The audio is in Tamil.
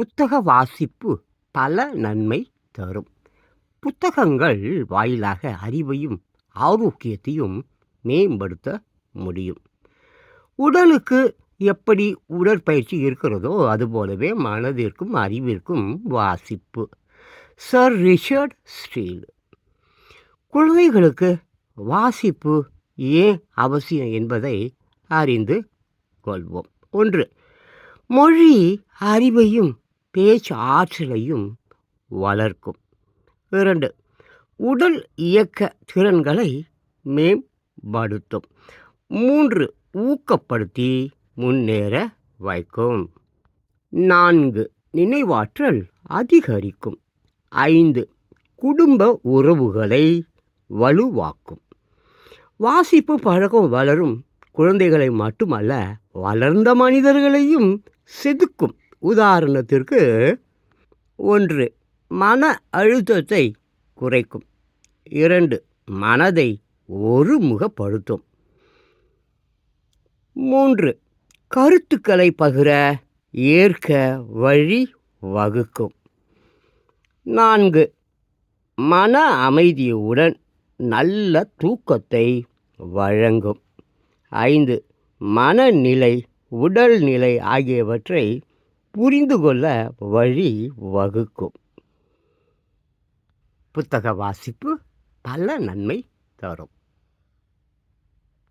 புத்தக வாசிப்பு பல நன்மை தரும். புத்தகங்கள் வாயிலாக அறிவையும் ஆரோக்கியத்தையும் மேம்படுத்த முடியும். உடலுக்கு எப்படி உடற்பயிற்சி இருக்கிறதோ அதுபோலவே மனதிற்கும் அறிவிற்கும் வாசிப்பு. Sir Richard Steele. குழந்தைகளுக்கு வாசிப்பு ஏன் அவசியம் என்பதை அறிந்து கொள்வோம். ஒன்று மொழி அறிவையும் பேச்சு ஆற்றலையும் வளர்க்கும். இரண்டு உடல் இயக்க திறன்களை மேம்படுத்தும். மூன்று ஊக்கப்படுத்தி முன்னேற வைக்கும். நான்கு நினைவாற்றல் அதிகரிக்கும். ஐந்து குடும்ப உறவுகளை வலுவாக்கும். வாசிப்பு பழக்கம் வளரும் குழந்தைகளை மட்டுமல்ல வளர்ந்த மனிதர்களையும் செதுக்கும். உதாரணத்திற்கு ஒன்று மன அழுத்தத்தை குறைக்கும். இரண்டு மனதை ஒருமுகப்படுத்தும். மூன்று கருத்துக்களை பகிர ஏற்க வழி வகுக்கும். நான்கு மன அமைதியுடன் நல்ல தூக்கத்தை வழங்கும். ஐந்து மனநிலை உடல்நிலை ஆகியவற்றை புரிந்து கொள்ள வழி வகுக்கும். புத்தக வாசிப்பு பல நன்மை தரும்.